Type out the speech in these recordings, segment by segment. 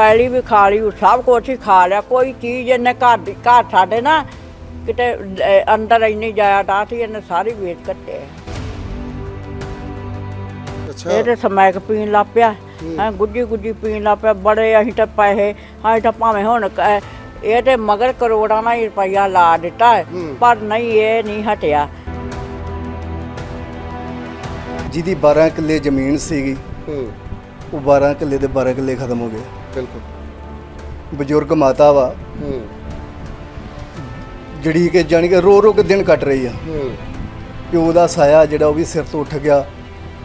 ਪੈਲੀ ਵੀ ਖਾ ਲਈ ਉਹ ਸਭ ਕੁਛ ਹੀ ਖਾ ਲਿਆ। ਕੋਈ ਚੀਜ਼ ਇਹਨੇ ਘਰ ਦੀ ਘਰ ਸਾਡੇ ਨਾ ਕਿਤੇ ਅਹ, ਅੰਦਰ ਇੰਨੀ ਜਾਇਦਾਦ ਸੀ ਇਹਨੇ ਸਾਰੀ ਵੇਚ ਕੱਟੇ ਅੱਛਾ। ਇਹ ਤੇ ਸਮੈਕ ਪੀਣ ਲੱਗ ਪਿਆ। ਹਾਂ। ਗੁੱਜੀ ਗੁੱਜੀ ਪੀਣ ਲੱਗ ਪਿਆ। ਬੜੇ ਅਸੀਂ ਤਾਂ ਪੈਸੇ ਅਸੀਂ ਤਾਂ ਭਾਵੇਂ ਹੁਣ ਕ- ਇਹ ਤੇ ਮਗਰ ਕਰੋੜਾਂ ਨਾਲ ਹੀ ਰੁਪਈਆ ਲਾ ਦਿੱਤਾ। ਹੈ, ਪਰ ਨਹੀਂ ਇਹ ਨਹੀਂ ਹਟਿਆ। ਜਿਹਦੀ 12 ਕਿੱਲੇ ਜ਼ਮੀਨ ਸੀਗੀ ਹੂੰ। ਉਹ 12 ਕਿੱਲੇ ਦੇ 12 ਕਿੱਲੇ ਖਤਮ ਹੋ ਗਏ। ਬਿਲਕੁਲ। ਬਜ਼ੁਰਗ ਮਾਤਾ ਵਾ। ਹੂੰ। ਜਿਹੜੀ ਕਿ ਜਾਣੀ ਕਿ ਰੋ ਰੋ ਕੇ ਦਿਨ ਕੱਟ ਰਹੀ ਆ। ਹੂੰ। ਪਿਓ ਦਾ ਸਾਇਆ ਜਿਹੜਾ ਉਹ ਵੀ ਸਿਰ ਤੋਂ ਉੱਠ ਗਿਆ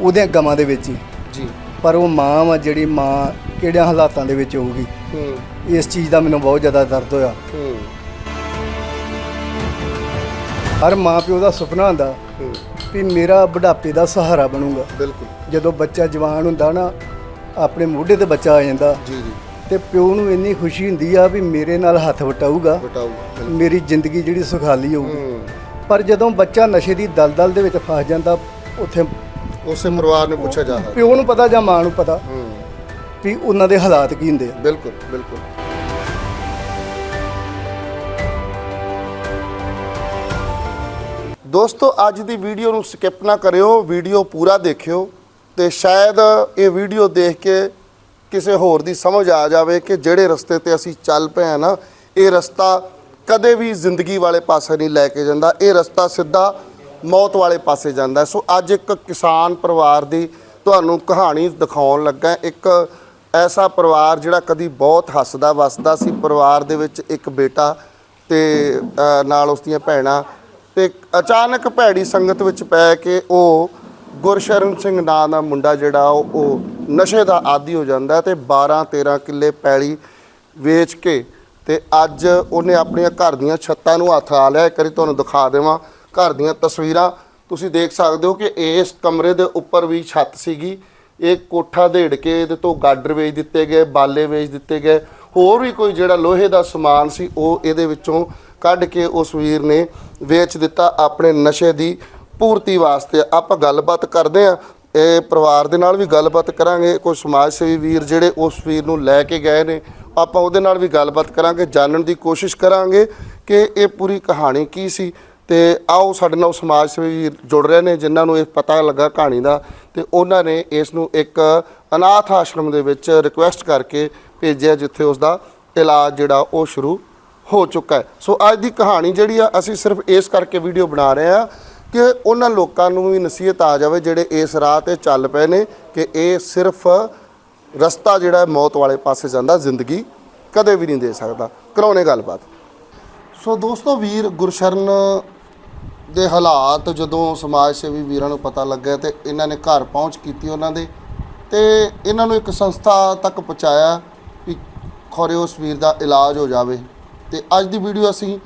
ਉਹਦੇ ਗਮਾਂ ਦੇ ਵਿੱਚ ਹੀ। ਜੀ। ਪਰ ਉਹ ਮਾਂ ਵਾ ਜਿਹੜੀ ਮਾਂ ਕਿਹੜਿਆਂ ਹਾਲਾਤਾਂ ਦੇ ਵਿੱਚ ਹੋਊਗੀ। ਹੂੰ। ਇਸ ਚੀਜ਼ ਦਾ ਮੈਨੂੰ ਬਹੁਤ ਜ਼ਿਆਦਾ ਦਰਦ ਹੋਇਆ। ਹੂੰ। ਹਰ ਮਾਂ ਪਿਓ ਦਾ ਸੁਪਨਾ ਹੁੰਦਾ ਹੂੰ। ਵੀ ਮੇਰਾ ਬੁਢਾਪੇ ਦਾ ਸਹਾਰਾ ਬਣੂਗਾ। ਬਿਲਕੁਲ। ਜਦੋਂ ਬੱਚਾ ਜਵਾਨ ਹੁੰਦਾ ਨਾ ਆਪਣੇ ਮੋਢੇ ਤੇ ਬੱਚਾ ਆ ਜਾਂਦਾ। ਜੀ ਜੀ। ਤੇ ਪਿਓ ਨੂੰ ਇੰਨੀ ਖੁਸ਼ੀ ਹੁੰਦੀ ਆ ਵੀ ਮੇਰੇ ਨਾਲ ਹੱਥ ਵਟਾਊਗਾ। ਮੇਰੀ ਜ਼ਿੰਦਗੀ ਜਿਹੜੀ ਸੁਖਾਲੀ ਹੋਊਗੀ। ਪਰ ਜਦੋਂ ਬੱਚਾ ਨਸ਼ੇ ਦੀ ਦਲਦਲ ਦੇ ਵਿੱਚ ਫਸ ਜਾਂਦਾ ਉੱਥੇ ਉਸੇ ਪਰਿਵਾਰ ਨੂੰ ਪੁੱਛਿਆ ਜਾ ਸਕਦਾ ਪਿਓ ਨੂੰ ਪਤਾ ਜਾਂ ਮਾਂ ਨੂੰ ਪਤਾ ਵੀ ਉਹਨਾਂ ਦੇ ਹਾਲਾਤ ਕੀ ਹੁੰਦੇ ਆ। ਬਿਲਕੁਲ ਬਿਲਕੁਲ। ਦੋਸਤੋ ਅੱਜ ਦੀ ਵੀਡੀਓ ਨੂੰ ਸਕਿਪ ਨਾ ਕਰਿਓ। ਵੀਡੀਓ ਪੂਰਾ ਦੇਖਿਓ ਤੇ ਸ਼ਾਇਦ ਇਹ ਵੀਡੀਓ ਦੇਖ ਕੇ ਕਿਸੇ ਹੋਰ ਦੀ ਸਮਝ ਆ ਜਾਵੇ ਕਿ ਜਿਹੜੇ ਰਸਤੇ ਤੇ ਅਸੀਂ ਚੱਲ ਪਏ ਆ ਨਾ, ਇਹ ਰਸਤਾ ਕਦੇ ਵੀ ਜ਼ਿੰਦਗੀ ਵਾਲੇ ਪਾਸੇ ਨਹੀਂ ਲੈ ਕੇ ਜਾਂਦਾ, ਇਹ ਰਸਤਾ ਸਿੱਧਾ ਮੌਤ ਵਾਲੇ ਪਾਸੇ ਜਾਂਦਾ ਸੋ ਅੱਜ ਇੱਕ ਕਿਸਾਨ ਪਰਿਵਾਰ ਦੀ ਤੁਹਾਨੂੰ ਕਹਾਣੀ ਦਿਖਾਉਣ ਲੱਗਾ ਇੱਕ ਐਸਾ ਪਰਿਵਾਰ ਜਿਹੜਾ ਕਦੀ ਬਹੁਤ ਹੱਸਦਾ ਵਸਦਾ ਸੀ, ਪਰਿਵਾਰ ਦੇ ਵਿੱਚ ਇੱਕ ਬੇਟਾ ਤੇ ਨਾਲ ਉਸ ਦੀਆਂ ਭੈਣਾਂ ਤੇ ਅਚਾਨਕ ਭੈੜੀ ਸੰਗਤ ਵਿੱਚ ਪੈ ਕੇ ਉਹ ਗੁਰਸ਼ਰਨ ਸਿੰਘ ਨਾਂ ਦਾ ਮੁੰਡਾ ਜਿਹੜਾ ਉਹ ਉਹ ਨਸ਼ੇ ਦਾ ਆਦੀ ਹੋ ਜਾਂਦਾ ਹੈ ਤੇ 12 13 ਕਿੱਲੇ ਪੈਲੀ ਵੇਚ ਕੇ ਤੇ ਅੱਜ ਉਹਨੇ ਆਪਣੀਆਂ ਘਰ ਦੀਆਂ ਛੱਤਾਂ ਨੂੰ ਹੱਥ ਆ ਲਿਆ। ਇੱਕ ਵਾਰੀ ਤੁਹਾਨੂੰ ਦਿਖਾ ਦੇਵਾਂ ਘਰ ਦੀਆਂ ਤਸਵੀਰਾਂ। ਤੁਸੀਂ ਦੇਖ ਸਕਦੇ ਹੋ ਕਿ ਇਸ ਕਮਰੇ ਦੇ ਉੱਪਰ ਵੀ ਛੱਤ ਸੀਗੀ। ਇਹ ਕੋਠਾ ਢੇੜ ਕੇ ਇਹਦੇ ਤੋਂ ਗਾਡਰ ਵੇਚ ਦਿੱਤੇ ਗਏ, ਬਾਲੇ ਵੇਚ ਦਿੱਤੇ ਗਏ। ਹੋਰ ਵੀ ਕੋਈ ਜਿਹੜਾ ਲੋਹੇ ਦਾ ਸਮਾਨ ਸੀ, ਉਹ ਇਹਦੇ ਵਿੱਚੋਂ ਕੱਢ ਕੇ ਉਸ ਵੀਰ ਨੇ ਵੇਚ ਦਿੱਤਾ ਆਪਣੇ ਨਸ਼ੇ ਦੀ। ਪੂਰਤੀ ਵਾਸਤੇ ਆਪਾਂ ਗੱਲਬਾਤ ਕਰਦੇ ਆ ਇਹ ਪਰਿਵਾਰ ਦੇ ਨਾਲ ਵੀ ਗੱਲਬਾਤ ਕਰਾਂਗੇ। ਕੋਈ ਸਮਾਜ ਸੇਵੀ ਵੀਰ ਜਿਹੜੇ ਉਸ ਵੀਰ ਨੂੰ ਲੈ ਕੇ ਗਏ ਨੇ, ਆਪਾਂ ਉਹਦੇ ਨਾਲ ਵੀ ਗੱਲਬਾਤ ਕਰਾਂਗੇ। ਜਾਣਨ ਦੀ ਕੋਸ਼ਿਸ਼ ਕਰਾਂਗੇ ਕਿ ਇਹ ਪੂਰੀ ਕਹਾਣੀ ਕੀ ਸੀ। ਤੇ ਆਓ ਸਾਡੇ ਨਾਲ ਸਮਾਜ ਸੇਵੀ ਵੀਰ ਜੁੜ ਰਹੇ ਨੇ, ਜਿਨ੍ਹਾਂ ਨੂੰ ਇਹ ਪਤਾ ਲੱਗਾ ਕਹਾਣੀ ਦਾ। ਤੇ ਉਹਨਾਂ ਨੇ ਇਸ ਨੂੰ ਇੱਕ ਅਨਾਥ ਆਸ਼ਰਮ ਦੇ ਵਿੱਚ ਰਿਕੁਐਸਟ ਕਰਕੇ ਭੇਜਿਆ, ਜਿੱਥੇ ਉਸ ਦਾ ਇਲਾਜ ਜਿਹੜਾ ਉਹ ਸ਼ੁਰੂ ਹੋ ਚੁੱਕਾ ਹੈ। ਸੋ ਅੱਜ ਦੀ ਕਹਾਣੀ ਜਿਹੜੀ ਆ, ਅਸੀਂ ਸਿਰਫ ਇਸ ਕਰਕੇ ਵੀਡੀਓ ਬਣਾ ਰਹੇ ਆ ਕਿ ਉਹਨਾਂ ਲੋਕਾਂ ਨੂੰ ਵੀ ਨਸੀਹਤ ਆ ਜਾਵੇ ਜਿਹੜੇ ਇਸ ਰਾਹ ਤੇ ਚੱਲ ਪਏ ਨੇ ਕਿ ਇਹ ਸਿਰਫ ਰਸਤਾ ਜਿਹੜਾ ਮੌਤ ਵਾਲੇ ਪਾਸੇ ਜਾਂਦਾ, ਜ਼ਿੰਦਗੀ ਕਦੇ ਵੀ ਨਹੀਂ ਦੇ ਸਕਦਾ। ਕਰਾਉਣੇ ਗੱਲਬਾਤ। ਸੋ ਦੋਸਤੋ, ਵੀਰ ਗੁਰਸ਼ਰਨ ਦੇ ਹਾਲਾਤ ਜਦੋਂ ਸਮਾਜ ਸੇਵੀ ਵੀਰਾਂ ਨੂੰ ਪਤਾ ਲੱਗਿਆ ਤੇ ਇਹਨਾਂ ਨੇ ਘਰ ਪਹੁੰਚ ਕੀਤੀ ਉਹਨਾਂ ਦੇ ਤੇ ਇਹਨਾਂ ਨੂੰ ਇੱਕ ਸੰਸਥਾ ਤੱਕ ਪਹੁੰਚਾਇਆ ਵੀ ਖੋਰੇ ਉਸ ਵੀਰ ਦਾ ਇਲਾਜ ਹੋ ਜਾਵੇ। ਤੇ ਅੱਜ ਦੀ ਵੀਡੀਓ ਅਸੀਂ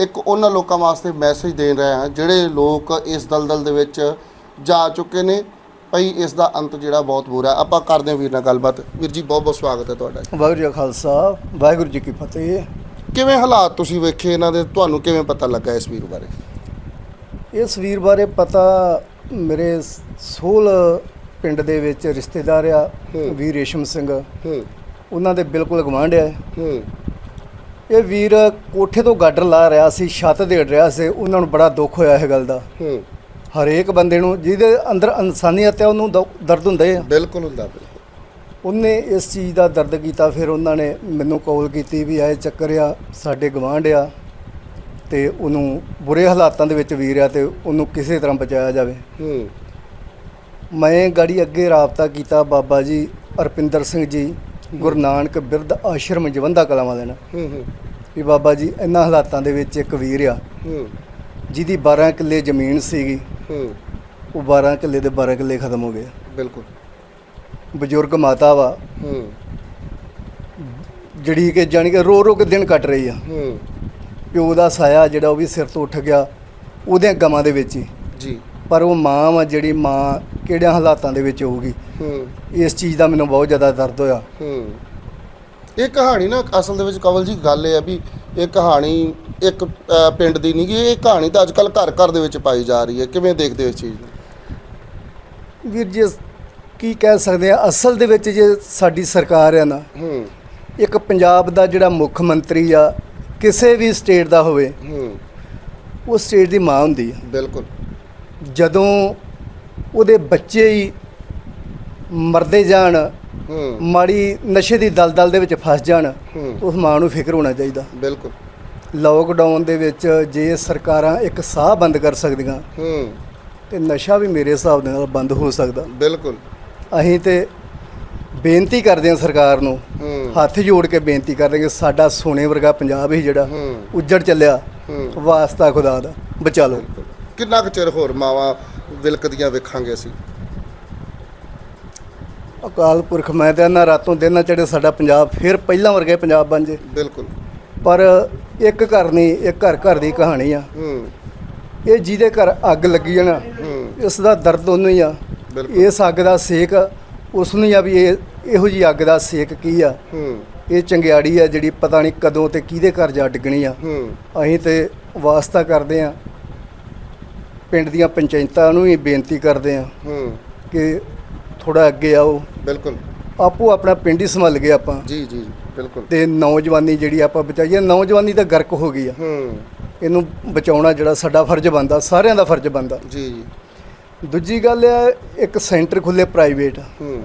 ਇੱਕ ਉਹਨਾਂ ਲੋਕਾਂ ਵਾਸਤੇ ਮੈਸੇਜ ਦੇਣ ਰਹੇ ਹਾਂ ਜਿਹੜੇ ਲੋਕ ਇਸ ਦਲਦਲ ਦੇ ਵਿੱਚ ਜਾ ਚੁੱਕੇ ਨੇ। ਭਈ ਇਸ ਦਾ ਅੰਤ ਜਿਹੜਾ ਬਹੁਤ ਬੁਰਾ। ਆਪਾਂ ਕਰਦੇ ਹਾਂ ਵੀਰ ਨਾਲ ਗੱਲਬਾਤ। ਵੀਰ ਜੀ ਬਹੁਤ ਬਹੁਤ ਸਵਾਗਤ ਹੈ ਤੁਹਾਡਾ। ਵਾਹਿਗੁਰੂ ਜੀ ਖਾਲਸਾ ਵਾਹਿਗੁਰੂ ਜੀ ਕੀ ਫਤਿਹ। ਕਿਵੇਂ ਹਾਲਾਤ ਤੁਸੀਂ ਵੇਖੇ ਇਹਨਾਂ ਦੇ? ਤੁਹਾਨੂੰ ਕਿਵੇਂ ਪਤਾ ਲੱਗਾ ਇਸ ਵੀਰ ਬਾਰੇ? ਇਸ ਵੀਰ ਬਾਰੇ ਪਤਾ ਮੇਰੇ ਸੋਲ ਪਿੰਡ ਦੇ ਵਿੱਚ ਰਿਸ਼ਤੇਦਾਰ ਆ। ਵੀਰ ਰੇਸ਼ਮ ਸਿੰਘ। ਹੂੰ। ਉਹਨਾਂ ਦੇ ਬਿਲਕੁਲ ਗਵਾਂਢ ਆ। ਹੂੰ। ਇਹ ਵੀਰ ਕੋਠੇ ਤੋਂ ਗਾਡਰ ਲਾ ਰਿਹਾ ਸੀ ਛੱਤ ਦੇੜ ਰਿਹਾ ਸੀ ਉਹਨਾਂ ਨੂੰ ਬੜਾ ਦੁੱਖ ਹੋਇਆ ਇਹ ਗੱਲ ਦਾ। ਹੂੰ। ਹਰੇਕ ਬੰਦੇ ਨੂੰ ਜਿਹਦੇ ਅੰਦਰ ਇਨਸਾਨੀਅਤ ਹੈ ਉਹਨੂੰ ਦ- ਦਰਦ ਹੁੰਦਾ ਹੈ ਬਿਲਕੁਲ ਹੁੰਦਾ ਬਿਲਕੁਲ। ਉਹਨੇ ਇਸ ਚੀਜ਼ ਦਾ ਦਰਦ ਕੀਤਾ ਫਿਰ ਉਹਨਾਂ ਨੇ ਮੈਨੂੰ ਕਾਲ ਕੀਤੀ ਵੀ ਆਏ ਚੱਕਰ ਆ ਸਾਡੇ ਗਵਾਂਢ ਆ ਤੇ ਉਹਨੂੰ ਬੁਰੇ ਹਾਲਾਤਾਂ ਦੇ ਵਿੱਚ ਵੀਰ ਆ ਤੇ ਉਹਨੂੰ ਕਿਸੇ ਤਰ੍ਹਾਂ ਬਚਾਇਆ ਜਾਵੇ। ਹੂੰ। ਮੈਂ ਗਾੜੀ ਅੱਗੇ ਰਾਬਤਾ ਕੀਤਾ ਬਾਬਾ ਜੀ ਅਰਪਿੰਦਰ ਸਿੰਘ ਜੀ ਗੁਰੂ ਨਾਨਕ ਬਿਰਧ ਆਸ਼ਰਮ ਜਵੰਦਾ ਕਲਾਂ ਵਾਲੇ ਨਾਲ। ਹੂੰ ਹੂੰ। ਵੀ ਬਾਬਾ ਜੀ ਇਹਨਾਂ ਹਾਲਾਤਾਂ ਦੇ ਵਿੱਚ ਇੱਕ ਵੀਰ ਆ। ਹੂੰ। ਜਿਹਦੀ 12 ਕਿੱਲੇ ਜ਼ਮੀਨ ਸੀਗੀ। ਹੂੰ। ਉਹ 12 ਕਿੱਲੇ ਦੇ 12 ਕਿੱਲੇ ਖਤਮ ਹੋ ਗਏ। ਬਿਲਕੁਲ। ਬਜ਼ੁਰਗ ਮਾਤਾ ਵਾ। ਹੂੰ। ਜਿਹੜੀ ਕਿ ਜਾਣੀ ਕਿ ਰੋ ਰੋ ਕੇ ਦਿਨ ਕੱਟ ਰਹੀ ਆ। ਹੂੰ। ਪਿਓ ਦਾ ਸਾਇਆ ਜਿਹੜਾ ਉਹ ਵੀ ਸਿਰ ਤੋਂ ਉੱਠ ਗਿਆ ਉਹਦੇ ਗਮਾਂ ਦੇ ਵਿੱਚ ਹੀ। ਜੀ। ਪਰ ਉਹ ਮਾਂ ਵਾ ਜਿਹੜੀ ਮਾਂ ਕਿਹੜਿਆਂ ਹਾਲਾਤਾਂ ਦੇ ਵਿੱਚ ਹੋਊਗੀ? ਹੂੰ। ਇਸ ਚੀਜ਼ ਦਾ ਮੈਨੂੰ ਬਹੁਤ ਜ਼ਿਆਦਾ ਦਰਦ ਹੋਇਆ। ਹੂੰ। ਇਹ ਕਹਾਣੀ ਨਾ ਅਸਲ ਦੇ ਵਿੱਚ ਕਵਲ ਜੀ ਗੱਲ ਇਹ ਆ ਵੀ ਇਹ ਕਹਾਣੀ ਇੱਕ ਅ, ਪਿੰਡ ਦੀ ਨਹੀਂ ਗੀ ਇਹ ਕਹਾਣੀ ਤਾਂ ਅੱਜ ਕੱਲ ਘਰ ਘਰ ਦੇ ਵਿੱਚ ਪਾਈ ਜਾ ਰਹੀ ਹੈ। ਕਿਵੇਂ ਦੇਖਦੇ ਹੋ ਇਸ ਚੀਜ਼ ਨੂੰ? ਵੀਰ ਜੀ ਕੀ ਕਹਿ ਸਕਦੇ ਆ ਅਸਲ ਦੇ ਵਿੱਚ ਜੇ ਸਾਡੀ ਸਰਕਾਰ ਹੈ ਨਾ ਹੂੰ। ਇੱਕ ਪੰਜਾਬ ਦਾ ਜਿਹੜਾ ਮੁੱਖ ਮੰਤਰੀ ਆ ਕਿਸੇ ਵੀ ਸਟੇਟ ਦਾ ਹੋਵੇ ਹੂੰ। ਉਹ ਸਟੇਟ ਦੀ ਮਾਂ ਹੁੰਦੀ ਆ। ਬਿਲਕੁਲ। ਜਦੋਂ ਉਹਦੇ ਬੱਚੇ ਹੀ ਮਰਦੇ ਜਾਣ ਹੂੰ। ਮਾੜੀ ਨਸ਼ੇ ਦੀ ਦਲਦਲ ਦੇ ਵਿੱਚ ਫਸ ਜਾਣ। ਉਸ ਮਾਂ ਨੂੰ ਫਿਕਰ ਹੋਣਾ ਚਾਹੀਦਾ। ਬਿਲਕੁਲ। ਲੋਕਡਾਊਨ ਦੇ ਵਿੱਚ ਜੇ ਸਰਕਾਰਾਂ ਇੱਕ ਸਾਹ ਬੰਦ ਕਰ ਸਕਦੀਆਂ ਹੂੰ। ਤੇ ਨਸ਼ਾ ਵੀ ਮੇਰੇ ਹਿਸਾਬ ਦੇ ਨਾਲ ਬੰਦ ਹੋ ਸਕਦਾ। ਬਿਲਕੁਲ। ਅਸੀਂ ਤੇ ਬੇਨਤੀ ਕਰਦੇ ਹਾਂ ਸਰਕਾਰ ਨੂੰ ਹੱਥ ਜੋੜ ਕੇ ਬੇਨਤੀ ਕਰਦੇ ਹਾਂ ਕਿ ਸਾਡਾ ਸੋਨੇ ਵਰਗਾ ਪੰਜਾਬ ਹੀ ਜਿਹੜਾ। ਉੱਜੜ ਚੱਲਿਆ। ਵਾਸਤਾ ਖੁਦਾ ਦਾ ਬਚਾ ਲਓ। ਕਿੰਨਾ ਕੁ ਚਿਰ ਹੋਰ ਮਾਵਾਂ ਵਿਲਕਦੀਆਂ ਵੇਖਾਂਗੇ ਅਸੀਂ? ਅਕਾਲ ਪੁਰਖ ਮੈਂ ਤੇ ਨਾ ਰਾਤੋਂ ਦਿਨ ਨਾ ਚੜੇ ਸਾਡਾ ਪੰਜਾਬ ਫਿਰ ਪਹਿਲਾਂ ਵਰਗਾ ਹੀ ਪੰਜਾਬ ਬਣ ਜੇ। ਬਿਲਕੁਲ। ਪਰ ਇੱਕ ਘਰ ਨਹੀਂ ਇੱਕ ਘਰ ਘਰ ਦੀ ਕਹਾਣੀ ਆ। ਹੂੰ। ਇਹ ਜਿਹਦੇ ਘਰ ਅੱਗ ਲੱਗੀ ਆ ਨਾ ਹੂੰ। ਇਸ ਦਾ ਦਰਦ ਉਹਨੂੰ ਹੀ ਆ। ਇਸ ਅੱਗ ਦਾ ਸੇਕ ਉਸ ਨੂੰ ਹੀ ਆ ਵੀ ਇਹ ਇਹੋ ਜੀ ਅੱਗ ਦਾ ਸੇਕ ਕੀ ਆ। ਹੂੰ। ਇਹ ਚੰਗਿਆੜੀ ਆ ਜਿਹੜੀ ਪਤਾ ਨਹੀਂ ਕਦੋਂ ਤੇ ਕਿਹਦੇ ਘਰ ਜਾ ਡਿੱਗਣੀ ਆ। ਹੂੰ। ਅਸੀਂ ਤੇ ਵਾਸਤਾ ਕਰਦੇ ਆ। ਪਿੰਡ ਦੀਆਂ ਪੰਚਾਇਤਾਂ ਨੂੰ ਵੀ ਬੇਨਤੀ ਕਰਦੇ ਆ ਹੂੰ। ਕਿ ਥੋੜਾ ਅੱਗੇ ਆਓ। ਬਿਲਕੁਲ। ਆਪੋ ਆਪਣਾ ਪਿੰਡ ਹੀ ਸੰਭਲ ਗਏ ਆਪਾਂ। ਜੀ ਜੀ ਬਿਲਕੁਲ। ਤੇ ਨੌਜਵਾਨੀ ਜਿਹੜੀ ਆਪਾਂ ਬਚਾਈਏ ਨੌਜਵਾਨੀ ਤਾਂ ਗਰਕ ਹੋ ਗਈ ਆ। ਹੂੰ। ਇਹਨੂੰ ਬਚਾਉਣਾ ਜਿਹੜਾ ਸਾਡਾ ਫਰਜ਼ ਬਣਦਾ ਸਾਰਿਆਂ ਦਾ ਫਰਜ਼ ਬਣਦਾ। ਜੀ ਜੀ। ਦੂਜੀ ਗੱਲ ਆ ਇੱਕ ਸੈਂਟਰ ਖੁੱਲੇ ਪ੍ਰਾਈਵੇਟ। ਹੂੰ।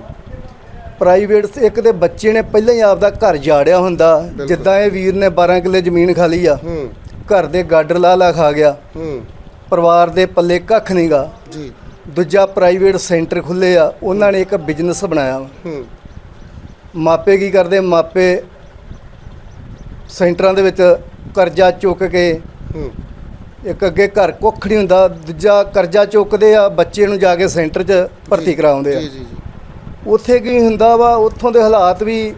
ਪ੍ਰਾਈਵੇਟ ਤੇ ਇੱਕ ਦੇ ਬੱਚੇ ਨੇ ਪਹਿਲਾਂ ਹੀ ਆਪਦਾ ਘਰ ਜਾੜਿਆ ਹੁੰਦਾ। ਜਿੱਦਾਂ ਇਹ ਵੀਰ ਨੇ 12 ਕਿੱਲੇ ਜ਼ਮੀਨ ਖਾ ਲਈ ਆ। ਹੂੰ। ਘਰ ਦੇ ਗਾਡਰ ਲਾ ਲਾ ਖਾ ਗਿਆ। ਹੂੰ। ਪਰਿਵਾਰ ਦੇ ਪੱਲੇ ਕੱਖ ਨਹੀਂਗਾ ਜੀ। ਦੂਜਾ ਪ੍ਰਾਈਵੇਟ ਸੈਂਟਰ ਖੁੱਲੇ ਆ ਉਹਨਾਂ ਨੇ ਇੱਕ ਬਿਜ਼ਨਸ ਬਣਾਇਆ ਵਾ। ਹੂੰ। ਮਾਪੇ ਕੀ ਕਰਦੇ? ਮਾਪੇ ਸੈਂਟਰਾਂ ਦੇ ਵਿੱਚ ਕਰਜ਼ਾ ਚੁੱਕ ਕੇ ਹੂੰ। ਇੱਕ ਅੱਗੇ ਘਰ ਕੁੱਖ ਨਹੀਂ ਹੁੰਦਾ ਦੂਜਾ ਕਰਜ਼ਾ ਚੁੱਕਦੇ ਆ ਬੱਚੇ ਨੂੰ ਜਾ ਕੇ ਸੈਂਟਰ 'ਚ ਭਰਤੀ ਕਰਾਉਂਦੇ ਆ। ਜੀ ਜੀ ਜੀ। ਉੱਥੇ ਕੀ ਹੁੰਦਾ ਵਾ ਉੱਥੋਂ ਦੇ ਹਾਲਾਤ ਵੀ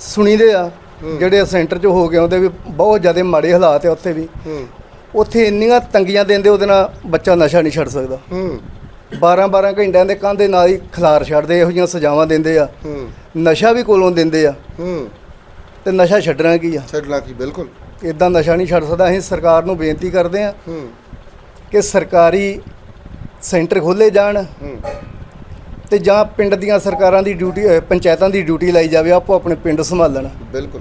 ਸੁਣੀਦੇ ਆ। ਜਿਹੜੇ ਸੈਂਟਰ 'ਚ ਹੋ ਗਏ ਉਹਦੇ ਵੀ ਬਹੁਤ ਜ਼ਿਆਦਾ ਮਾੜੇ ਹਾਲਾਤ ਆ ਉੱਥੇ ਵੀ। ਹੂੰ। ਉੱਥੇ ਇੰਨੀਆਂ ਤੰਗੀਆਂ ਦਿੰਦੇ ਉਹਦੇ ਨਾਲ ਬੱਚਾ ਨਸ਼ਾ ਨਹੀਂ ਛੱਡ ਸਕਦਾ। ਹੂੰ। 12 12 ਘੰਟਿਆਂ ਦੇ ਕੰਧ ਦੇ ਨਾਲ ਹੀ ਖਿਲਾਰ ਛੱਡਦੇ ਇਹੋ ਜਿਹੀਆਂ ਸਜ਼ਾਵਾਂ ਦਿੰਦੇ ਆ। ਹੂੰ। ਨਸ਼ਾ ਵੀ ਕੋਲੋਂ ਦਿੰਦੇ ਆ। ਹੂੰ। ਤੇ ਨਸ਼ਾ ਛੱਡਣਾ ਕੀ ਆ? ਛੱਡਣਾ ਕੀ? ਬਿਲਕੁਲ। ਇਦਾਂ ਨਸ਼ਾ ਨਹੀਂ ਛੱਡ ਸਕਦਾ। ਅਸੀਂ ਸਰਕਾਰ ਨੂੰ ਬੇਨਤੀ ਕਰਦੇ ਆ ਹੂੰ। ਕਿ ਸਰਕਾਰੀ ਸੈਂਟਰ ਖੋਲੇ ਜਾਣ ਹੂੰ। ਤੇ ਜਾਂ ਪਿੰਡ ਦੀਆਂ ਸਰਕਾਰਾਂ ਦੀ ਡਿਊਟੀ ਪੰਚਾਇਤਾਂ ਦੀ ਡਿਊਟੀ ਲਾਈ ਜਾਵੇ ਆਪੋ ਆਪਣੇ ਪਿੰਡ ਸੰਭਾਲਣ। ਬਿਲਕੁਲ।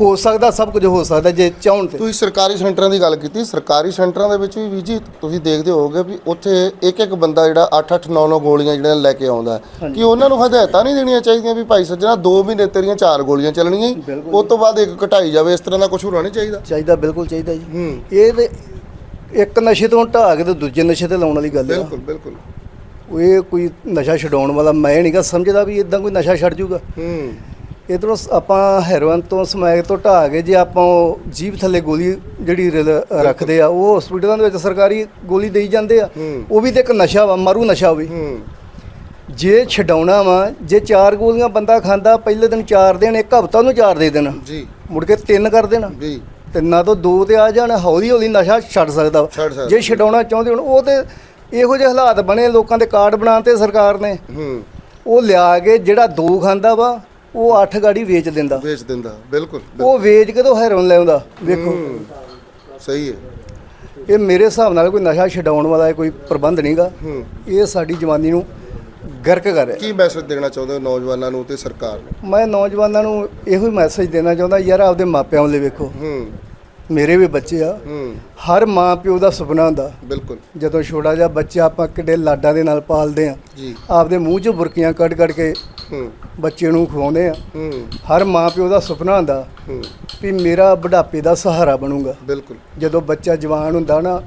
ਹੋ ਸਕਦਾ ਸਭ ਕੁਝ ਹੋ ਸਕਦਾ ਜੇ ਚਾਹਣ ਤੇ। ਤੁਸੀਂ ਸਰਕਾਰੀ ਸੈਂਟਰਾਂ ਦੀ ਗੱਲ ਕੀਤੀ ਸਰਕਾਰੀ ਸੈਂਟਰਾਂ ਦੇ ਵਿੱਚ ਵੀ ਵੀ ਜੀ ਤੁਸੀਂ ਦੇਖਦੇ ਹੋਵੋਗੇ ਵੀ ਉੱਥੇ ਇੱਕ ਇੱਕ ਬੰਦਾ ਜਿਹੜਾ 8 8 9 9 ਗੋਲੀਆਂ ਜਿਹੜੀਆਂ ਲੈ ਕੇ ਆਉਂਦਾ ਹੈ ਕਿ ਉਹਨਾਂ ਨੂੰ ਹਦਾਇਤਾਂ ਨਹੀਂ ਦੇਣੀਆਂ ਚਾਹੀਦੀਆਂ ਵੀ ਭਾਈ ਸੱਜਣਾ 2 ਮਹੀਨੇ ਤੇਰੀਆਂ 4 ਗੋਲੀਆਂ ਚੱਲਣੀਆਂ ਹੀ, ਉਸ ਤੋਂ ਬਾਅਦ ਇੱਕ ਘਟਾਈ ਜਾਵੇ ਇਸ ਤਰ੍ਹਾਂ ਦਾ ਕੁਝ ਹੋਣਾ ਨਹੀਂ ਚਾਹੀਦਾ। ਚਾਹੀਦਾ ਬਿਲਕੁਲ ਚਾਹੀਦਾ ਜੀ। ਹੂੰ। ਇਹ ਇੱਕ ਨਸ਼ੇ ਤੋਂ ਢਾਹ ਕੇ ਤੇ ਦੂਜੇ ਨਸ਼ੇ ਤੇ ਲਾਉਣ ਵਾਲੀ ਗੱਲ ਆ। ਬਿਲਕੁਲ ਬਿਲਕੁਲ। ਉਹ ਇਹ ਕੋਈ ਨਸ਼ਾ ਛਡਾਉਣ ਵਾਲਾ ਮੈਂ ਨਹੀਂਗਾ ਸਮਝਦਾ ਵੀ ਇਦਾਂ ਕੋਈ ਨਸ਼ਾ ਛੱਡ ਜੂਗਾ। ਹੂੰ। ਇਧਰੋਂ ਆਪਾਂ ਹੈਰੋਇਨ ਤੋਂ ਸਮੈਕ ਤੋਂ ਢਾਹ ਕੇ ਜੇ ਆਪਾਂ ਉਹ ਜੀਭ ਥੱਲੇ ਗੋਲੀ ਜਿਹੜੀ ਰਿਲ- ਰੱਖਦੇ ਆ ਉਹ ਹਸਪੀਟਲਾਂ ਦੇ ਵਿੱਚ ਸਰਕਾਰੀ ਗੋਲੀ ਦੇਈ ਜਾਂਦੇ ਆ। ਉਹ ਵੀ ਤੇ ਇੱਕ ਨਸ਼ਾ ਵਾ ਮਾਰੂ ਨਸ਼ਾ ਵੀ। ਜੇ ਛਡਾਉਣਾ ਵਾ ਜੇ ਚਾਰ ਗੋਲੀਆਂ ਬੰਦਾ ਖਾਂਦਾ ਪਹਿਲੇ ਦਿਨ ਚਾਰ ਦੇਣ ਇੱਕ ਹਫਤਾ ਨੂੰ ਚਾਰ ਦੇ ਦੇਣ। ਜੀ। ਮੁੜ ਕੇ ਤਿੰਨ ਕਰ ਦੇਣ। ਜੀ। ਤਿੰਨਾਂ ਤੋਂ ਦੋ ਤੇ ਆ ਜਾਣ ਹੌਲੀ ਹੌਲੀ ਨਸ਼ਾ ਛੱਡ ਸਕਦਾ ਵਾ। ਛੱਡ ਸਕਦਾ। ਜੇ ਛਡਾਉਣਾ ਚਾਹੁੰਦੇ ਹੁਣ ਉਹ ਤੇ ਇਹੋ ਜਿਹੇ ਹਾਲਾਤ ਬਣੇ ਲੋਕਾਂ ਦੇ ਕਾਰਡ ਬਣਾਤੇ ਸਰਕਾਰ ਨੇ। ਹੂੰ। ਉਹ ਲਿਆ ਕੇ ਜਿਹੜਾ ਦੋ ਖਾਂਦਾ ਵਾ ਉਹ ਅੱਠ ਗਾੜੀ ਵੇਚ ਦਿੰਦਾ। ਵੇਚ ਦਿੰਦਾ ਬਿਲਕੁਲ ਉਹ ਵੇਚ ਕੇ ਤੋਂ ਹੈਰੋਨ ਲਿਆਉਂਦਾ ਵੇਖੋ। ਹੂੰ, ਸਹੀ ਹੈ। ਇਹ ਮੇਰੇ ਹਿਸਾਬ ਨਾਲ ਕੋਈ ਨਸ਼ਾ ਛਡਾਉਣ ਵਾਲਾ ਇਹ ਕੋਈ ਪ੍ਰਬੰਧ ਨਹੀਂਗਾ ਹੂੰ। ਇਹ ਸਾਡੀ ਜਵਾਨੀ ਨੂੰ ਗਰਕ ਕਰ ਰਿਹਾ। ਕੀ ਮੈਸੇਜ ਦੇਣਾ ਚਾਹੁੰਦੇ ਹੋ ਨੌਜਵਾਨਾਂ ਨੂੰ ਤੇ ਸਰਕਾਰ ਨੂੰ? ਮੈਂ ਨੌਜਵਾਨਾਂ ਨੂੰ ਇਹੋ ਹੀ ਮੈਸੇਜ ਦੇਣਾ ਚਾਹੁੰਦਾ ਯਾਰ ਆਪਦੇ ਮਾਪਿਆਂ ਵੱਲ ਵੇਖੋ। ਹੂੰ। ਮੇਰੇ ਵੀ ਬੱਚੇ ਆ। ਹੂੰ। ਹਰ ਮਾਂ ਪਿਓ ਦਾ ਸੁਪਨਾ ਹੁੰਦਾ। ਬਿਲਕੁਲ। ਜਦੋਂ ਛੋਟਾ ਜਿਹਾ ਬੱਚਾ ਆਪਾਂ ਕਿੱਡੇ ਲਾਡਾਂ ਦੇ ਨਾਲ ਪਾਲਦੇ ਆ ਜੀ। ਆਪਦੇ ਮੂੰਹ 'ਚੋਂ ਬੁਰਕੀਆਂ ਕੱਢ ਕੱਢ ਕੇ ਬੱਚੇ ਨੂੰ ਖਵਾਉਂਦੇ ਆ। ਹਰ ਮਾਂ ਪਿਓ ਦਾ ਸੁਪਨਾ ਹੁੰਦਾ ਵੀ ਮੇਰਾ ਬੁਢਾਪੇ ਦਾ ਸਹਾਰਾ ਬਣੂਗਾ। ਬਿਲਕੁਲ। ਜਦੋਂ ਬੱਚਾ ਜਵਾਨ ਹੁੰਦਾ ਨਾ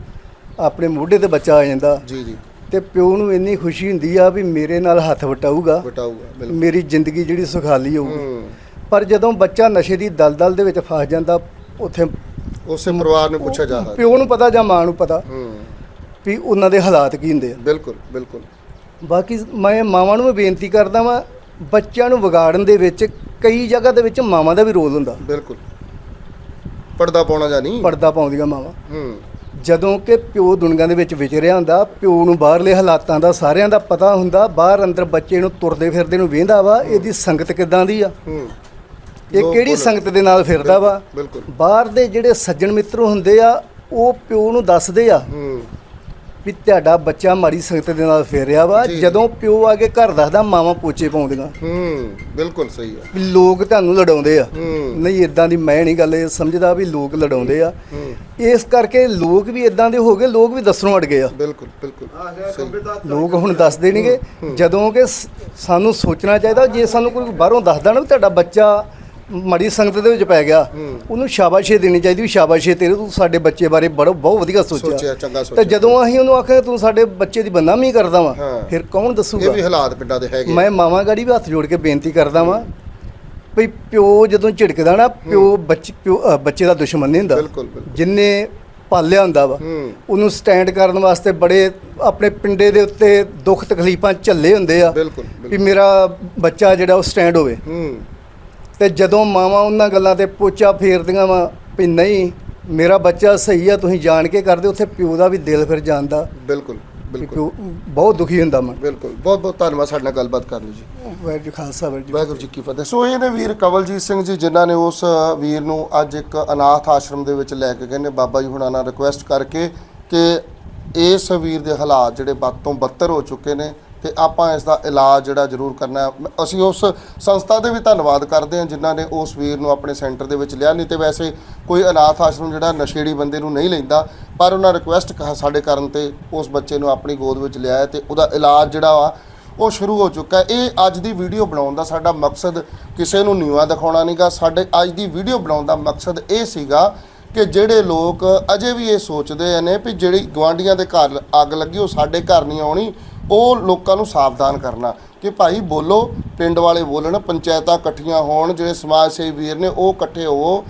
ਆਪਣੇ ਮੋਢੇ ਤੇ ਬੱਚਾ ਆ ਜਾਂਦਾ। ਜੀ ਜੀ। ਤੇ ਪਿਓ ਨੂੰ ਇੰਨੀ ਖੁਸ਼ੀ ਹੁੰਦੀ ਆ ਵੀ ਮੇਰੇ ਨਾਲ ਹੱਥ ਵਟਾਊਗਾ। ਬਿਲਕੁਲ। ਮੇਰੀ ਜ਼ਿੰਦਗੀ ਜਿਹੜੀ ਸੁਖਾਲੀ ਹੋਊਗੀ। ਪਰ ਜਦੋਂ ਬੱਚਾ ਨਸ਼ੇ ਦੀ ਦਲਦਲ ਦੇ ਵਿੱਚ ਫਸ ਜਾਂਦਾ ਉੱਥੇ ਉਸੇ ਪਰਿਵਾਰ ਨੂੰ ਪੁੱਛਿਆ ਜਾ ਪਿਓ ਨੂੰ ਪਤਾ ਜਾਂ ਮਾਂ ਨੂੰ ਪਤਾ ਹੂੰ। ਵੀ ਉਹਨਾਂ ਦੇ ਹਾਲਾਤ ਕੀ ਹੁੰਦੇ ਆ। ਬਿਲਕੁਲ ਬਿਲਕੁਲ। ਬਾਕੀ ਮੈਂ ਮਾਵਾਂ ਨੂੰ ਵੀ ਬੇਨਤੀ ਕਰਦਾ ਵਾਂ ਬੱਚਿਆਂ ਨੂੰ ਵਿਗਾੜਨ ਦੇ ਵਿੱਚ ਕਈ ਜਗ੍ਹਾ ਦੇ ਵਿੱਚ ਮਾਵਾਂ ਦਾ ਵੀ ਰੋਲ ਹੁੰਦਾ। ਬਿਲਕੁਲ। ਪਰਦਾ ਪਾਉਣਾ ਜਾਂ ਨਹੀਂ? ਪਰਦਾ ਪਾਉਂਦੀਆਂ ਮਾਵਾਂ। ਹੂੰ। ਜਦੋਂ ਕਿ ਪਿਓ ਦੁਨੀਆ ਦੇ ਵਿੱਚ ਵਿਚਰਿਆ ਹੁੰਦਾ ਪਿਓ ਨੂੰ ਬਾਹਰਲੇ ਹਾਲਾਤਾਂ ਦਾ ਸਾਰਿਆਂ ਦਾ ਪਤਾ ਹੁੰਦਾ ਬਾਹਰ ਅੰਦਰ ਬੱਚੇ ਨੂੰ ਤੁਰਦੇ ਫਿਰਦੇ ਨੂੰ ਵੇਂਦਾ ਵਾ ਇਹਦੀ ਸੰਗਤ ਕਿਦਾਂ ਦੀ ਆ? ਹੂੰ। ਇਹ ਕਿਹੜੀ। ਸੰਗਤ ਦੇ ਨਾਲ ਫਿਰਦਾ ਵਾ? ਬਿਲਕੁਲ। ਬਾਹਰ ਦੇ ਜਿਹੜੇ ਸੱਜਣ ਮਿੱਤਰ ਹੁੰਦੇ ਆ ਉਹ ਪਿਓ ਨੂੰ ਦੱਸਦੇ ਆ। ਹੂੰ। ਵੀ ਤੁਹਾਡਾ ਬੱਚਾ ਮਾੜੀ ਸੰਗਤ ਦੇ ਨਾਲ ਫੇਰ ਰਿਹਾ ਵਾ। ਜਦੋਂ ਪਿਓ ਆ ਕੇ ਘਰ ਦੱਸਦਾ ਮਾਵਾਂ ਪੋਚੇ ਪਾਉਂਦੀਆਂ। ਹੂੰ ਬਿਲਕੁਲ ਸਹੀ ਹੈ ਵੀ ਲੋਕ ਤੁਹਾਨੂੰ ਲੜਾਉਂਦੇ ਆ। ਨਹੀਂ ਇਦਾਂ ਦੀ ਮੈਂ ਨਹੀਂ ਗੱਲ ਇਹ ਸਮਝਦਾ ਵੀ ਲੋਕ ਲੜਾਉਂਦੇ ਆ। ਇਸ ਕਰਕੇ ਲੋਕ ਵੀ ਇਦਾਂ ਦੇ ਹੋ ਗਏ ਲੋਕ ਵੀ ਦੱਸਣੋਂ ਅੜ ਗਏ ਆ। ਬਿਲਕੁਲ ਬਿਲਕੁਲ ਲੋਕ ਹੁਣ ਦੱਸਦੇ ਨਹੀਂਗੇ। ਜਦੋਂ ਕਿ ਸਾਨੂੰ ਸੋਚਣਾ ਚਾਹੀਦਾ ਜੇ ਸਾਨੂੰ ਕੋਈ ਬਾਹਰੋਂ ਦੱਸਦਾ ਨਾ ਵੀ ਤੁਹਾਡਾ ਬੱਚਾ ਮੜੀ ਸੰਗਤ ਦੇ ਵਿੱਚ ਪੈ ਗਿਆ ਉਹਨੂੰ ਸ਼ਾਬਾਸ਼ੇ ਦੇਣੀ ਚਾਹੀਦੀ ਵੀ ਸ਼ਾਬਾਸ਼ੇ ਤੇਰੇ ਤੂੰ ਸਾਡੇ ਬੱਚੇ ਬਾਰੇ ਬੜਾ ਬਹੁਤ ਵਧੀਆ ਸੋਚਿਆ, ਸੋਚਿਆ ਚੰਗਾ ਸੋਚਿਆ। ਤੇ ਜਦੋਂ ਅਸੀਂ ਉਹਨੂੰ ਆਖਿਆ ਤੂੰ ਸਾਡੇ ਬੱਚੇ ਦੀ ਬਦਨਾਮੀ ਕਰਦਾ ਵਾ। ਫਿਰ ਕੌਣ ਇਹ ਦੱਸੂਗਾ ਵੀ ਹਾਲਾਤ ਪਿੰਡਾਂ ਦੇ ਹੈਗੇ ਮੈਂ ਮਾਵਾਂ ਗਾੜੀ ਵੀ ਹੱਥ ਜੋੜ ਕੇ ਬੇਨਤੀ ਕਰਦਾ ਵਾਂ ਵੀ ਪਿਓ ਜਦੋਂ ਝਿੜਕਦਾ ਨਾ ਪਿਓ ਬੱਚੇ ਪਿਓ ਬੱਚੇ ਦਾ ਦੁਸ਼ਮਣ ਨਹੀਂ ਹੁੰਦਾ। ਜਿੰਨੇ ਪਾਲਿਆ ਹੁੰਦਾ ਵਾ। ਉਹਨੂੰ ਸਟੈਂਡ ਕਰਨ ਵਾਸਤੇ ਬੜੇ ਆਪਣੇ ਪਿੰਡੇ ਦੇ ਉੱਤੇ ਦੁੱਖ ਤਕਲੀਫਾਂ ਝੱਲੇ ਹੁੰਦੇ ਆ ਵੀ। ਮੇਰਾ ਬੱਚਾ ਜਿਹੜਾ ਉਹ ਸਟੈਂਡ ਹੋਵੇ ਤੇ ਜਦੋਂ ਮਾਵਾਂ ਉਹਨਾਂ ਗੱਲਾਂ ਤੇ ਪੋਚਾ ਫੇਰਦੀਆਂ ਵਾ ਵੀ ਨਹੀਂ ਮੇਰਾ ਬੱਚਾ ਸਹੀ ਆ ਤੁਸੀਂ ਜਾਣ ਕੇ ਕਰਦੇ ਉੱਥੇ ਪਿਓ ਦਾ ਵੀ ਦਿਲ ਫਿਰ ਜਾਂਦਾ। ਬਿਲਕੁਲ ਬਿਲਕੁਲ। ਬਹੁਤ ਦੁਖੀ ਹੁੰਦਾ ਮੈਂ। ਬਿਲਕੁਲ ਬਹੁਤ ਬਹੁਤ ਧੰਨਵਾਦ ਸਾਡੇ ਨਾਲ ਗੱਲਬਾਤ ਕਰਨ ਲਈ ਜੀ। ਵਾਹਿਗੁਰੂ ਖਾਲਸਾ ਵਾਹਿਗੁਰੂ ਜੀ ਵਾਹਿਗੁਰੂ ਜੀ ਕੀ ਫਤਿਹ। ਸੋ ਇਹ ਨੇ ਵੀਰ ਕਵਲਜੀਤ ਸਿੰਘ ਜੀ ਜਿਨ੍ਹਾਂ ਨੇ ਉਸ ਵੀਰ ਨੂੰ ਅੱਜ ਇੱਕ ਅਨਾਥ ਆਸ਼ਰਮ ਦੇ ਵਿੱਚ ਲੈ ਕੇ ਗਏ ਨੇ। ਬਾਬਾ ਜੀ ਹੁਣਾਂ ਨਾਲ ਰਿਕੁਐਸਟ ਕਰਕੇ ਕਿ ਇਸ ਵੀਰ ਦੇ ਹਾਲਾਤ ਜਿਹੜੇ ਵੱਧ ਤੋਂ ਬੱਤਰ ਹੋ ਚੁੱਕੇ ਨੇ ਤੇ ਆਪਾਂ ਇਸ ਦਾ ਇਲਾਜ ਜਿਹੜਾ ਜ਼ਰੂਰ ਕਰਨਾ ਅਸੀਂ ਉਸ ਸੰਸਥਾ ਦੇ ਵੀ ਧੰਨਵਾਦ ਕਰਦੇ ਹਾਂ ਜਿਨ੍ਹਾਂ ਨੇ ਉਸ ਵੀਰ ਨੂੰ ਆਪਣੇ ਸੈਂਟਰ ਦੇ ਵਿੱਚ ਲਿਆ। ਨਹੀਂ ਤੇ ਵੈਸੇ ਕੋਈ ਅਨਾਥ ਆਸ਼ਰਮ ਜਿਹੜਾ ਨਸ਼ੇੜੀ ਬੰਦੇ ਨੂੰ ਨਹੀਂ ਲੈਂਦਾ, ਪਰ ਉਹਨਾਂ ਰਿਕੁਐਸਟ ਸਾਡੇ ਕਰਨ ਤੇ ਉਸ ਬੱਚੇ ਨੂੰ ਆਪਣੀ ਗੋਦ ਵਿੱਚ ਲਿਆ ਹੈ ਤੇ ਉਹਦਾ ਇਲਾਜ ਜਿਹੜਾ ਵਾ, ਉਹ ਸ਼ੁਰੂ ਹੋ ਚੁੱਕਾ ਹੈ। ਇਹ ਅੱਜ ਦੀ ਵੀਡੀਓ ਬਣਾਉਣ ਦਾ ਸਾਡਾ ਮਕਸਦ ਕਿਸੇ ਨੂੰ ਨੀਵਾ ਦਿਖਾਉਣਾ ਨਹੀਂਗਾ ਸਾਡੇ ਅੱਜ ਦੀ ਵੀਡੀਓ ਬਣਾਉਣ ਦਾ ਮਕਸਦ ਇਹ ਸੀਗਾ ਕਿ ਜਿਹੜੇ ਲੋਕ ਅਜੇ ਵੀ ਇਹ ਸੋਚਦੇ ਨੇ ਵੀ ਜਿਹੜੀ ਗਵਾਂਡੀਆਂ ਦੇ ਘਰ ਅੱਗ ਲੱਗੀ, ਉਹ ਸਾਡੇ ਘਰ ਨਹੀਂ ਆਉਣੀ ਉਹ ਲੋਕਾਂ ਨੂੰ ਸਾਵਧਾਨ ਕਰਨਾ ਕਿ ਭਾਈ ਬੋਲੋ, ਪਿੰਡ ਵਾਲੇ ਬੋਲਣ, ਪੰਚਾਇਤਾਂ ਇਕੱਠੀਆਂ ਹੋਣ, ਜਿਹੜੇ ਸਮਾਜ ਸੇਵੀ ਵੀਰ ਨੇ ਉਹ ਇਕੱਠੇ ਹੋ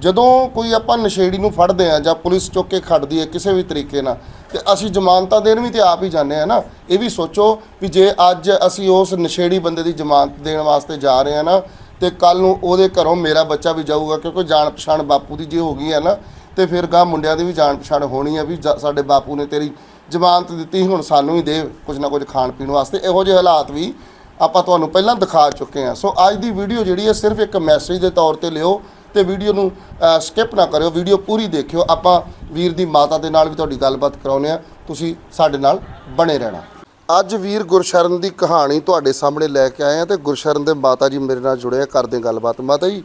ਜਦੋਂ ਕੋਈ ਆਪਾਂ ਨਸ਼ੇੜੀ ਨੂੰ ਫੜਦੇ ਆ ਜਾਂ ਪੁਲਿਸ ਚੁੱਕ ਕੇ ਖੜਦੀ ਹੈ ਕਿਸੇ ਵੀ ਤਰੀਕੇ ਨਾਲ, ਤੇ ਅਸੀਂ ਜ਼ਮਾਨਤਾਂ ਦੇਣ ਵੀ ਤੇ ਆਪ ਹੀ ਜਾਂਦੇ ਆ ਨਾ, ਇਹ ਵੀ ਸੋਚੋ ਵੀ ਜੇ ਅੱਜ ਅਸੀਂ ਉਸ ਨਸ਼ੇੜੀ ਬੰਦੇ ਦੀ ਜ਼ਮਾਨਤ ਦੇਣ ਵਾਸਤੇ ਜਾ ਰਹੇ ਆ ਨਾ, ਤੇ ਕੱਲ ਨੂੰ ਉਹਦੇ ਘਰੋਂ ਮੇਰਾ ਬੱਚਾ ਵੀ ਜਾਊਗਾ ਕਿਉਂਕਿ ਜਾਣ ਪਛਾਣ ਬਾਪੂ ਦੀ ਜੇ ਹੋ ਗਈ ਹੈ ਨਾ, ਤੇ ਫਿਰ ਗਾਂ ਮੁੰਡਿਆਂ ਦੀ ਵੀ ਜਾਣ ਪਛਾਣ ਹੋਣੀ ਆ ਵੀ ਜਾ- ਸਾਡੇ ਬਾਪੂ ਨੇ ਤੇਰੀ ਜ਼ਮਾਨਤ ਦਿੱਤੀ ਹੁਣ ਸਾਨੂੰ ਹੀ ਦੇ ਕੁਝ ਨਾ ਕੁਝ ਖਾਣ ਪੀਣ ਵਾਸਤੇ। ਇਹੋ ਜਿਹੇ ਹਾਲਾਤ ਵੀ ਆਪਾਂ ਤੁਹਾਨੂੰ ਪਹਿਲਾਂ ਦਿਖਾ ਚੁੱਕੇ ਹਾਂ। ਸੋ ਅੱਜ ਦੀ ਵੀਡੀਓ ਜਿਹੜੀ ਹੈ ਸਿਰਫ ਇੱਕ ਮੈਸੇਜ ਦੇ ਤੌਰ ਤੇ ਲਿਓ ਤੇ ਵੀਡੀਓ ਨੂੰ ਸਕਿਪ ਨਾ ਕਰਿਓ। ਵੀਡੀਓ ਪੂਰੀ ਦੇਖਿਓ। ਆਪਾਂ ਵੀਰ ਦੀ ਮਾਤਾ ਦੇ ਨਾਲ ਵੀ ਤੁਹਾਡੀ ਗੱਲਬਾਤ ਕਰਾਉਨੇ ਆ ਤੁਸੀਂ ਸਾਡੇ ਨਾਲ ਬਣੇ ਰਹਿਣਾ। ਅੱਜ ਵੀਰ ਗੁਰਸ਼ਰਨ ਦੀ ਕਹਾਣੀ ਤੁਹਾਡੇ ਸਾਹਮਣੇ ਲੈ ਕੇ ਆਏ ਆ ਤੇ ਗੁਰਸ਼ਰਨ ਦੇ ਮਾਤਾ ਜੀ ਮੇਰੇ ਨਾਲ ਜੁੜੇ ਆ ਕਰਦੇ ਗੱਲਬਾਤ। ਮਾਤਾ ਜੀ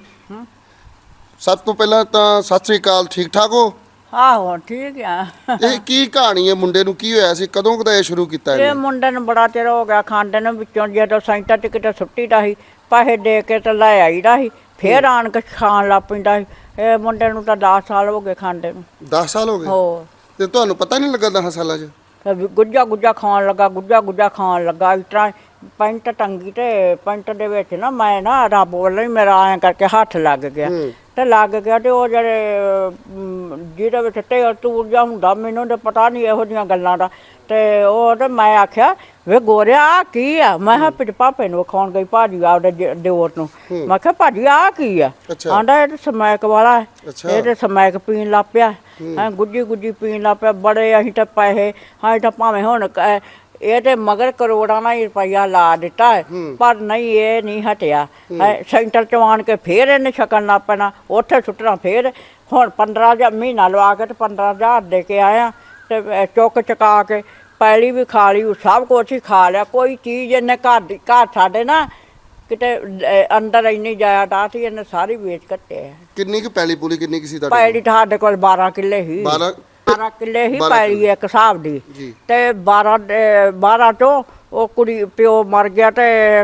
ਸਭ ਤੋਂ ਪਹਿਲਾਂ ਤਾਂ ਸਤਿ ਸ੍ਰੀ ਅਕਾਲ। ਠੀਕ ਠਾਕ ਹੋ? ਆਹੋ ਠੀਕ ਆ। ਇਹ ਕੀ ਕਹਾਣੀ ਹੈ ਮੁੰਡੇ ਨੂੰ? ਕੀ ਹੋਇਆ ਸੀ? ਕਦੋਂ ਕਦਾ ਇਹ ਸ਼ੁਰੂ ਕੀਤਾ ਇਹ ਇਹਨੇ ਮੁੰਡੇ ਨੂੰ ਬੜਾ ਚਿਰ ਹੋ ਗਿਆ ਖਾਂਦੇ ਨੂੰ ਵਿੱਚੋਂ ਜਦੋਂ ਸੈਂਟਰ ਚ ਕਿਤੇ ਸੁੱਟੀ ਦਾ ਸੀ ਪੈਸੇ ਦੇ ਕੇ ਤੇ ਲੈ ਆਈਦਾ ਸੀ ਫੇਰ ਆਣ ਕੇ ਖਾਣ ਲੱਗ ਪੈਂਦਾ ਸੀ। ਇਹ ਮੁੰਡੇ ਨੂੰ ਤਾਂ 10 ਸਾਲ ਹੋ ਗਏ ਖਾਂਦੇ ਨੂੰ। 10 ਸਾਲ ਹੋ ਗਏ? ਹੋ। ਤੇ ਤੁਹਾਨੂੰ ਪਤਾ ਨਹੀਂ ਲੱਗਾ 10 ਸਾਲਾਂ 'ਚ? ਤੇ ਵੀ ਗੁੱਜਾ ਗੁੱਜਾ ਖਾਣ ਲੱਗਾ ਗੁੱਜਾ ਗੁੱਜਾ ਖਾਣ ਲੱਗਾ। ਇਸ ਤਰ੍ਹਾਂ ਪੈਂਟ ਟੰਗੀ ਤੇ ਪੈਂਟ ਦੇ ਵਿੱਚ ਨਾ ਮੈਂ ਨਾ ਰੱਬ ਵੱਲੋਂ ਹੀ ਮੇਰਾ ਐਂ ਕਰਕੇ ਹੱਥ ਲੱਗ ਗਿਆ। ਤੇ ਲੱਗ ਗਿਆ ਤੇ ਉਹ ਜਿਹੜੇ ਅਮ, ਜਿਹਦੇ ਵਿੱਚ ਤੇਲ ਤੂਰ ਜਾ ਹੁੰਦਾ ਮੈਨੂੰ ਤੇ ਪਤਾ ਨਹੀਂ ਇਹੋ ਜਿਹੀਆਂ ਗੱਲਾਂ ਦਾ। ਤੇ ਉਹ ਤੇ ਮੈਂ ਆਖਿਆ ਵੇ ਗੋਰਿਆ ਆਹ ਕੀ ਆ? ਮੈਂ ਕਿਹਾ ਪਿੱਟ ਪਾਪੇ ਨੂੰ ਵਿਖਾਉਣ ਗਈ ਭਾਜੀ ਆਪਦੇ ਜ- ਦਿਓਰ ਨੂੰ। ਮੈਂ ਕਿਹਾ ਭਾਜੀ ਆ ਕੀ ਆ? ਅੱਛਾ। ਆਂਦਾ ਇਹ ਤਾਂ ਸਮੈਕ ਵਾਲਾ ਹੈ। ਅੱਛਾ। ਇਹ ਤੇ ਸਮੈਕ ਪੀਣ ਲੱਗ ਪਿਆ। ਹਾਂ। ਗੁੱਜੀ ਗੁੱਜੀ ਪੀਣ ਲੱਗ ਪਿਆ। ਬੜੇ ਅਸੀਂ ਤਾਂ ਪੈਸੇ ਹਾਂ ਤਾਂ ਭਾਵੇਂ ਹੁਣ ਕ- ਇਹ ਤੇ ਮਗਰ ਕਰੋੜਾਂ ਦਾ ਹੀ ਰੁਪਈਆ ਲਾ ਦਿੱਤਾ ਹੈ ਪਰ ਨਹੀਂ ਇਹ ਨਹੀਂ ਹਟਿਆ। ਹੈਂ, ਸੈਂਟਰ ਚ ਆਣ ਕੇ ਫੇਰ ਇਹਨੇ ਛਕਣ ਲੱਗ ਪੈਣਾ ਉੱਥੇ ਸੁੱਟਣਾ ਫੇਰ। ਹੁਣ 15 ਜਾਂ ਮਹੀਨਾ ਲਵਾ ਕੇ ਤੇ 15000 ਦੇ ਕੇ ਆਇਆ ਤੇ ਅਹ, ਚੁੱਕ ਚਕਾ ਕੇ ਪੈਲੀ ਵੀ ਖਾ ਲਈ ਸਭ ਕੁਛ ਹੀ ਖਾ ਲਿਆ। ਕੋਈ ਚੀਜ਼ ਇਹਨੇ ਘਰ ਦੀ ਘਰ ਸਾਡੇ ਨਾ ਕਿਤੇ ਅਹ, ਅੰਦਰ ਇੰਨੀ ਜਾਇਦਾਦ ਸੀ ਇਹਨੇ ਸਾਰੀ ਵੇਚ ਕੱਟਿਆ। ਕਿੰਨੀ ਕੁ ਪੈਲੀ ਪੂਲੀ ਕਿੰਨੀ ਕੁ ਸੀ ਤੁਹਾਡੀ ਪੈਲੀ ਤਾਂ ਸਾਡੇ ਕੋਲ 12 ਕਿੱਲੇ ਸੀ 12 12 ਕਿੱਲੇ ਹੀ 12 ਪੈਲੀ ਇੱਕ ਹਿਸਾਬ ਦੀ। ਤੇ 12 ਦੇ- 12 ਤੋਂ ਉਹ ਕੁੜੀ ਪਿਓ ਮਰ ਗਿਆ ਤੇ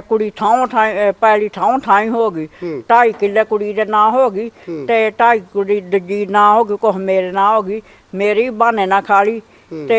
ਕੁੜੀ ਥਾਂ ਥਾਂ ਪੈਲੀ ਥਾਂ ਥਾਂ ਹੋ ਗਈ। ਢਾਈ ਕਿੱਲੇ ਕੁੜੀ ਦੇ ਨਾਂ ਹੋ ਗਈ ਤੇ ਢਾਈ ਕੁੜੀ ਦੂਜੀ ਨਾਂ ਹੋ ਗਈ ਕੁਛ ਮੇਰੇ ਨਾਂ ਹੋ ਗਈ। ਮੇਰੀ ਬਹਾਨੇ ਨਾ ਖਾਲੀ। ਤੇ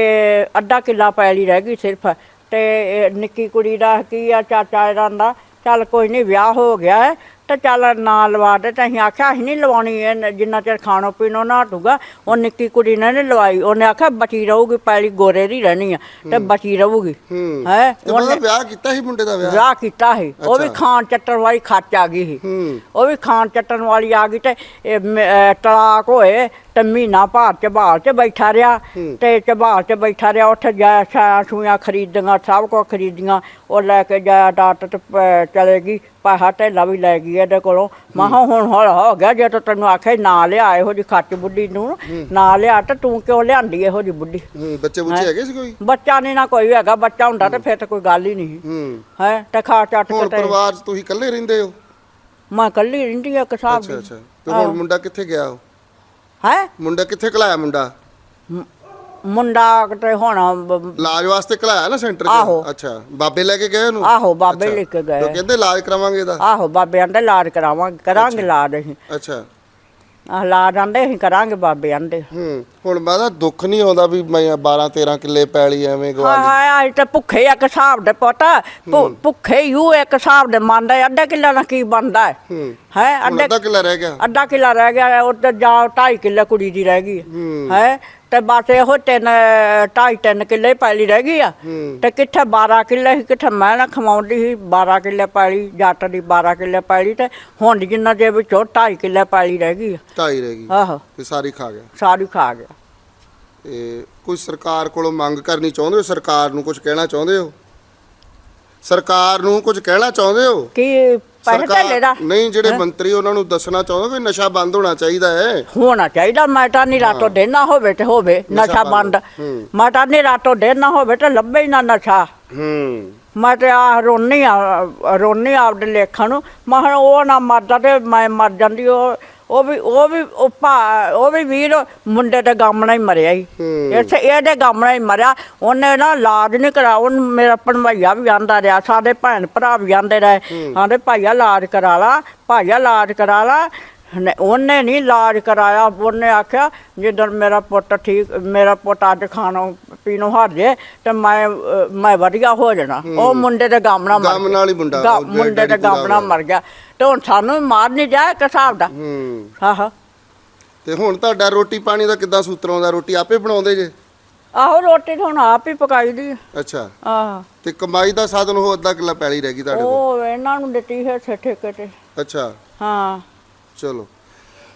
ਅੱਧਾ ਕਿੱਲਾ ਪੈਲੀ ਰਹਿ ਗਈ ਸਿਰਫ। ਤੇ ਨਿੱਕੀ ਕੁੜੀ ਦਾ ਕੀ ਆ ਚਾਚਾ ਇਹਦਾ ਦਾ ਚੱਲ ਕੋਈ ਨਹੀਂ ਵਿਆਹ ਹੋ ਗਿਆ ਤੇ ਚੱਲ ਨਾ ਲਵਾ ਦੇ ਤੇ ਅਸੀਂ ਆਖਿਆ ਅਸੀਂ ਨਹੀਂ ਲਵਾਉਣੀ ਇਹ ਜਿੰਨਾ ਚਿਰ ਖਾਣੋ ਪੀਣੋ ਨਾ ਹਟੂਗਾ। ਉਹ ਨਿੱਕੀ ਕੁੜੀ ਨੇ ਨੀ ਲਵਾਈ। ਉਹਨੇ ਆਖਿਆ ਬਚੀ ਰਹੂਗੀ ਪੈਲੀ ਗੋਰੇ ਦੀ ਰਹਿਣੀ ਆ ਤੇ ਬਚੀ ਰਹੂਗੀ। ਹੂੰ। ਹੈ? ਤੇ ਉਹਦਾ ਵਿਆਹ ਕੀਤਾ ਸੀ ਮੁੰਡੇ ਦਾ ਵਿਆਹ? ਵਿਆਹ ਕੀਤਾ ਸੀ। ਉਹ ਵੀ ਅੱਛਾ। ਖਾਣ ਚੱਟਣ ਵਾਲੀ ਖੱਚ ਆ ਗਈ ਸੀ। ਹੂੰ। ਉਹ ਵੀ ਖਾਣ ਚੱਟਣ ਵਾਲੀ ਆ ਗਈ ਤੇ ਇਹ ਮ- ਅਹ ਤਲਾਕ ਹੋਏ ਤੇ ਮਹੀਨਾ ਭਾਰ ਚਬਾਲ ਚ ਬੈਠਾ ਰਿਹਾ। ਤੇ ਚਬਾਲ ਚ ਬੈਠਾ ਰਿਹਾ। ਉੱਥੇ ਜਾ ਛਾਂ ਛੂਆਂ ਖਰੀਦੀਆਂ ਸਭ ਕੁਝ ਖਰੀਦੀਆਂ। ਉਹ ਲੈ ਕੇ ਡਾਟ ਤੇ ਪ- ਚਲੇ ਗਈ। ਪੈਸਾ ਢੇਲਾ ਵੀ ਲੈ ਗਈ ਇਹਦੇ ਕੋਲੋਂ। ਮੈਂ ਕਿਹਾ ਹੁਣ ਹੌਲਾ ਹੋ ਗਿਆ ਜੇ ਤਾਂ ਤੈਨੂੰ ਆਖਿਆ ਨਾ ਲਿਆ ਇਹੋ ਜੀ ਖੱਚ ਬੁੱਢੀ ਨੂੰ ਨਾ ਲਿਆ ਤਾਂ ਤੂੰ ਕਿਉਂ ਲਿਆਂਦੀ ਇਹੋ ਜੀ ਬੁੱਢੀ? ਹੂੰ ਬੱਚੇ ਬੁੱਚੇ ਹੈਗੇ ਸੀ ਕੋਈ? ਬੱਚਾ ਨਹੀਂ ਨਾ ਕੋਈ ਹੈਗਾ ਬੱਚਾ ਹੁੰਦਾ ਤੇ ਫਿਰ ਤਾਂ ਕੋਈ ਗੱਲ ਹੀ ਨਹੀਂ। ਹੂੰ। ਹੈ ਤੇ ਖਾ ਚੱਟ ਹੁਣ ਕੇ ਤੇ ਪਰਿਵਾਰ 'ਚ ਤੁਸੀਂ ਇਕੱਲੇ ਰਹਿੰਦੇ ਹੋ? ਮੈਂ ਕੱਲੀ ਰਹਿੰਦੀ ਆ ਕਿਸਾਬ ਅੱਛਾ ਅੱਛਾ। ਤੇ ਹੁਣ ਮੁੰਡਾ ਕਿੱਥੇ ਗਿਆ ਉਹ? ਹੈ? ਮੁੰਡਾ ਕਿੱਥੇ ਘਲਾਇਆ ਮੁੰਡਾ? ਮੁੰਡਾ ਤੇ ਹੁਣ ਬ- ਇਲਾਜ ਵਾਸਤੇ ਘਲਾਇਆ ਨਾ ਸੈਂਟਰ 'ਚ? ਆਹੋ। ਅੱਛਾ ਬਾਬੇ ਲੈ ਕੇ ਗਏ ਉਹਨੂੰ? ਆਹੋ ਬਾਬੇ। ਲੈ ਕੇ ਤੇ ਉਹ ਗਏ ਕਹਿੰਦੇ ਇਲਾਜ ਕਰਾਵਾਂਗੇ ਇਹਦਾ? ਆਹੋ ਬਾਬੇ ਆਂਦੇ ਲਾਜ ਕਰਾਵਾਂਗੇ ਕਰਾਂਗੇ ਲਾਜ ਅਸੀਂ। ਅੱਛਾ। ਆਹ ਲਾਜ ਆਂਦੇ ਅਸੀਂ ਕਰਾਂਗੇ ਬਾਬੇ ਆਂਦੇ। ਹੂੰ ਹੁਣ ਮਾਦਾ ਦੁੱਖ ਨਹੀਂ ਆਉਂਦਾ ਵੀ ਮੈਂ 12 13 ਕਿੱਲੇ ਪੈਲੀ ਐਵੇਂ ਗਵਾ ਹਾਂ ਲਈ ਹਾਂ ਅੱਜ ਤੇ ਭੁੱਖੇ ਇੱਕ ਹਿਸਾਬ ਦੇ ਪੁੱਤ। ਭੁ- ਭੁੱਖੇ ਯੂ ਇੱਕ ਹਿਸਾਬ ਦੇ ਮੰਨਦਾ ਹੈ, ਅੱਧਾ ਕਿੱਲਾ ਦਾ ਕੀ ਬਣਦਾ ਹੈ? ਹੂੰ। ਹੈ ਹੁਣ ਅੱਧੇ ਅੱਧਾ ਕਿੱਲਾ ਰਹਿ ਗਿਆ। ਅੱਧਾ ਕਿੱਲਾ ਰਹਿ ਗਿਆ ਹੈ, ਉਹ ਤੇ ਜਾ 2.5 ਕਿੱਲੇ ਕੁੜੀ ਦੀ ਰਹਿ ਗਈ। ਹੂੰ। ਹੈ ਤੇ ਬਸ ਇਹੋ ਤਿੰਨ 2.5 3 ਕਿੱਲੇ ਪੈਲੀ ਰਹਿ ਗਈ ਆ। ਤੇ ਕਿੱਥੇ 12 ਕਿੱਲੇ ਸੀ ਕਿੱਥੇ ਮੈਂ ਨਾ ਖਵਾਉਂਦੀ ਸੀ 12 ਕਿੱਲੇ ਪੈਲੀ ਜੱਟ ਦੀ 12 ਕਿੱਲੇ ਪੈਲੀ ਤੇ ਹੁਣ ਜਿੰਨਾ ਦੇ ਵਿੱਚੋਂ 2.5 ਕਿੱਲੇ ਪੈਲੀ ਰਹਿ ਗਈ ਆ। ਢਾਈ ਰਹਿ ਗਈ। ਆਹੋ। ਤੇ ਸਾਰੀ ਖਾ ਗਿਆ। ਸਾਰੀ ਖਾ ਗਿਆ। ਤੇ ਕੋਈ ਸਰਕਾਰ ਕੋਲੋਂ ਮੰਗ ਕਰਨੀ ਚਾਹੁੰਦੇ ਹੋ? ਸਰਕਾਰ ਨੂੰ ਕੁਝ ਕਹਿਣਾ ਚਾਹੁੰਦੇ ਹੋ? ਸਰਕਾਰ ਨੂੰ ਕੁਝ ਕਹਿਣਾ ਚਾਹੁੰਦੇ ਹੋ? ਕੀ ਪੈਸੇ ਢੇਲੇ ਦਾ ਨਹੀਂ ਜਿਹੜੇ ਮੰਤਰੀ ਉਹਨਾਂ ਨੂੰ ਦੱਸਣਾ ਚਾਹੁੰਦੇ ਕਿ ਨਸ਼ਾ ਬੰਦ ਹੋਣਾ ਚਾਹੀਦਾ ਹੈ। ਹੋਣਾ ਚਾਹੀਦਾ ਮੈਟਾ ਨਹੀਂ ਰਾਤੋਂ ਦਿਨ ਨਾ ਹੋਵੇ ਤੇ ਹੋਵੇ ਨਸ਼ਾ ਬੰਦ। ਹੂੰ। ਮੈਟਾ ਨਹੀਂ ਰਾਤੋਂ ਦਿਨ ਨਾ ਹੋਵੇ ਤੇ ਲੱਭੇ ਹੀ ਨਾ ਨਸ਼ਾ। ਹੂੰ। ਮੈਂ ਤੇ ਆ ਰੋਨੀ ਆ ਰੋਨੀ ਆਪਦੇ ਲੇਖਾਂ ਨੂੰ। ਮੈਂ ਕਿਹਾ ਉਹ ਨਾ ਮਰਦਾ ਤੇ ਮੈਂ ਮਰ ਜਾਂਦੀ ਉਹ ਉਹ ਵੀ ਉਹ ਵੀ ਉਹ ਭਾ ਉਹ ਵੀ ਵੀਰ ਮੁੰਡੇ ਤੇ ਗਾਮਣਾ ਹੀ ਮਰਿਆ ਹੀ। ਇੱਥੇ ਇਹਦੇ ਗਾਮਣਾ ਹੀ ਮਰਿਆ। ਉਹਨੇ ਨਾ ਇਲਾਜ ਨਹੀਂ ਕਰਾ ਉਹ ਮੇਰਾ ਭਣਵਈਆ ਵੀ ਆਂਦਾ ਰਿਹਾ। ਸਾਡੇ ਭੈਣ ਭਰਾ ਵੀ ਆਂਦੇ ਰਹੇ। ਆਂਦੇ ਭਾਈਆ ਇਲਾਜ ਕਰਾ ਲਾ। ਭਾਈਆ ਇਲਾਜ ਕਰਾ ਲਾ। ਨੇ- ਉਹਨੇ ਨਹੀਂ ਇਲਾਜ ਕਰਾਇਆ ਉਹਨੇ ਆਖਿਆ ਜਿੱਦਣ ਮੇਰਾ ਪੁੱਤ ਠੀਕ ਮੇਰਾ ਪੁੱਤ ਅੱਜ ਖਾਣੋਂ ਪੀਣੋਂ ਹਟ ਜੇ ਤੇ ਮੈਂ ਅਹ, ਮੈਂ ਵਧੀਆ ਹੋ ਜਾਣਾ। ਉਹ ਮੁੰਡੇ ਦੇ ਗਾਮਣਾ ਮਰ ਗਮ ਗਿਆ। ਨਾਲ ਹੀ ਮੁੰਡਾ, ਗਾ- ਉਹ ਡੈਡੀ ਮੁੰਡੇ ਦੇ ਪੂਰਾ ਗਾਮਣਾ। ਮਰ ਗਿਆ। ਤੇ ਹੁਣ ਸਾਨੂੰ ਮਾਰ ਨਹੀਂ ਜਾਏ ਇੱਕ ਹਿਸਾਬ ਦਾ। ਹੂੰ। ਹਾਂ ਹਾਂ ਤੇ ਹੁਣ ਤੁਹਾਡਾ ਰੋਟੀ ਪਾਣੀ ਦਾ ਕਿੱਦਾਂ ਸੂਤਰ ਆਉਂਦਾ? ਰੋਟੀ ਆਪੇ ਬਣਾਉਂਦੇ ਜੇ? ਆਹੋ ਰੋਟੀ ਤਾਂ ਹੁਣ ਆਪ ਹੀ ਪਕਾਈ ਦੀ। ਅੱਛਾ। ਆਹ। ਤੇ ਕਮਾਈ ਦਾ ਸਾਧਨ ਉਹ ਅੱਧਾ ਕਿੱਲਾ ਪੈਲੀ ਰਹਿ ਗਈ ਤੁਹਾਡੇ ਕੋਲ? ਉਹ ਇਹਨਾਂ ਨੂੰ ਦਿੱਤੀ ਹੈ ਠੇਕੇ ਤੇ। ਅੱਛਾ। ਹਾਂ। ਚਲੋ।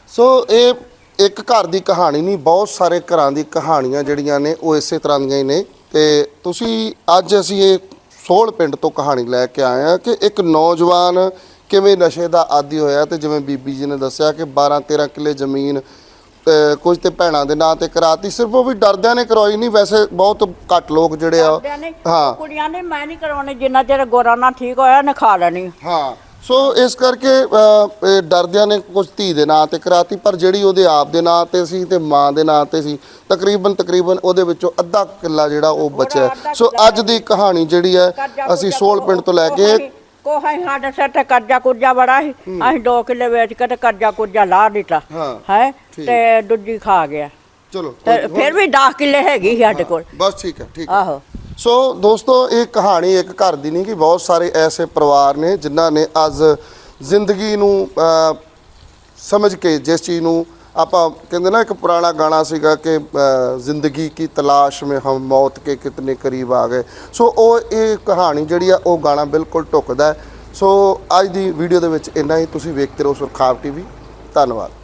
ਸੋ ਇਹ ਇੱਕ ਘਰ ਦੀ ਕਹਾਣੀ ਨਹੀਂ ਬਹੁਤ ਸਾਰੇ ਘਰਾਂ ਦੀ ਕਹਾਣੀਆਂ ਜਿਹੜੀਆਂ ਨੇ ਉਹ ਇਸੇ ਤਰ੍ਹਾਂ ਦੀਆਂ ਹੀ ਨੇ। ਤੇ ਤੁਸੀਂ ਅੱਜ ਅਸੀਂ ਇਹ ਸੋਹਲ ਪਿੰਡ ਤੋਂ ਕਹਾਣੀ ਲੈ ਕੇ ਆਏ ਆ ਕਿ ਇੱਕ ਨੌਜਵਾਨ ਕਿਵੇਂ ਨਸ਼ੇ ਦਾ ਆਦੀ ਹੋਇਆ ਤੇ ਜਿਵੇਂ ਬੀਬੀ ਜੀ ਨੇ ਦੱਸਿਆ ਕਿ 12 13 ਕਿੱਲੇ ਜ਼ਮੀਨ ਕੁਝ ਤੇ ਭੈਣਾਂ ਦੇ ਨਾਂ ਤੇ ਕਰਾਤੀ। ਸਿਰਫ ਉਹ ਵੀ ਡਰਦਿਆਂ ਨੇ ਕਰਵਾਈ ਨਹੀਂ ਵੈਸੇ ਬਹੁਤ ਘੱਟ ਲੋਕ ਜਿਹੜੇ ਆ ਹਾਂ। ਕੁੜੀਆਂ ਨੇ ਮੈਂ ਨਹੀਂ ਕਰਵਾਉਣੀ ਜਿੰਨਾ ਚਿਰ ਗੋਰਾ ਨਾ ਠੀਕ ਹੋਇਆ ਨੇ ਖਾ ਲੈਣੀ। ਹਾਂ। ਸੋ ਇਸ ਕਰਕੇ ਅ, ਇਹ ਡਰਦਿਆਂ ਨੇ ਕੁਝ ਧੀ ਦੇ ਨਾਂ ਤੇ ਕਰਾਤੀ ਪਰ ਜਿਹੜੀ ਉਹਦੇ ਆਪ ਦੇ ਨਾਂ ਤੇ ਸੀ ਤੇ ਮਾਂ ਦੇ ਨਾਂ ਤੇ ਸੀ ਤਕਰੀਬਨ ਤਕਰੀਬਨ ਉਹਦੇ ਵਿੱਚੋਂ ਅੱਧਾ ਕਿੱਲਾ ਜਿਹੜਾ ਉਹ ਬਚਿਆ ਸੋ ਅੱਜ ਦੀ ਕਹਾਣੀ ਜਿਹੜੀ ਹੈ ਕਰਜ਼ਾ ਅਸੀਂ ਕੁਰਜ਼ਾ ਸੋਲ ਪਿੰਡ ਤੋਂ ਲੈ ਕੇ ਕੋਹਾਂ ਹੀ ਸਾਡੇ ਸਿਰ ਤੇ ਕਰਜ਼ਾ ਕੁਰਜ਼ਾ ਬੜਾ ਸੀ। ਅਸੀਂ 2 ਕਿੱਲੇ ਵੇਚ ਕੇ ਤੇ ਕਰਜ਼ਾ ਕੁਰਜ਼ਾ ਲਾ ਦਿੱਤਾ। ਹਾਂ, ਹੈ? ਠੀਕ। ਤੇ ਦੂਜੀ ਖਾ ਗਿਆ। ਚਲੋ ਤੇ ਫਿਰ ਵੀ 10 ਕਿੱਲੇ ਹੈਗੀ ਸੀ ਸਾਡੇ ਕੋਲ। ਬਸ ਠੀਕ ਹੈ ਠੀਕ ਹੈ। ਆਹੋ। ਸੋ ਦੋਸਤੋ, ਇਹ ਕਹਾਣੀ ਇੱਕ ਘਰ ਦੀ ਨਹੀਂ ਕਿ ਬਹੁਤ ਸਾਰੇ ਐਸੇ ਪਰਿਵਾਰ ਨੇ ਜਿਨ੍ਹਾਂ ਨੇ ਅੱਜ ਜ਼ਿੰਦਗੀ ਨੂੰ ਸਮਝ ਕੇ ਜਿਸ ਚੀਜ਼ ਨੂੰ ਆਪਾਂ ਕਹਿੰਦੇ ਨਾ, ਇੱਕ ਪੁਰਾਣਾ ਗਾਣਾ ਸੀਗਾ ਕਿ ਜ਼ਿੰਦਗੀ ਕੀ ਤਲਾਸ਼ ਮੇ ਹਮ ਮੌਤ ਕੇ ਕਿਤਨੇ ਕਰੀਬ ਆ ਗਏ। ਸੋ ਉਹ, ਇਹ ਕਹਾਣੀ ਜਿਹੜੀ ਆ, ਉਹ ਗਾਣਾ ਬਿਲਕੁਲ ਟੁੱਕਦਾ ਸੋ ਅੱਜ ਦੀ ਵੀਡੀਓ ਦੇ ਵਿੱਚ ਇੰਨਾ ਹੀ। ਤੁਸੀਂ ਵੇਖਦੇ ਰਹੋ ਸੁਰਖਾਵ ਟੀਵੀ। ਧੰਨਵਾਦ।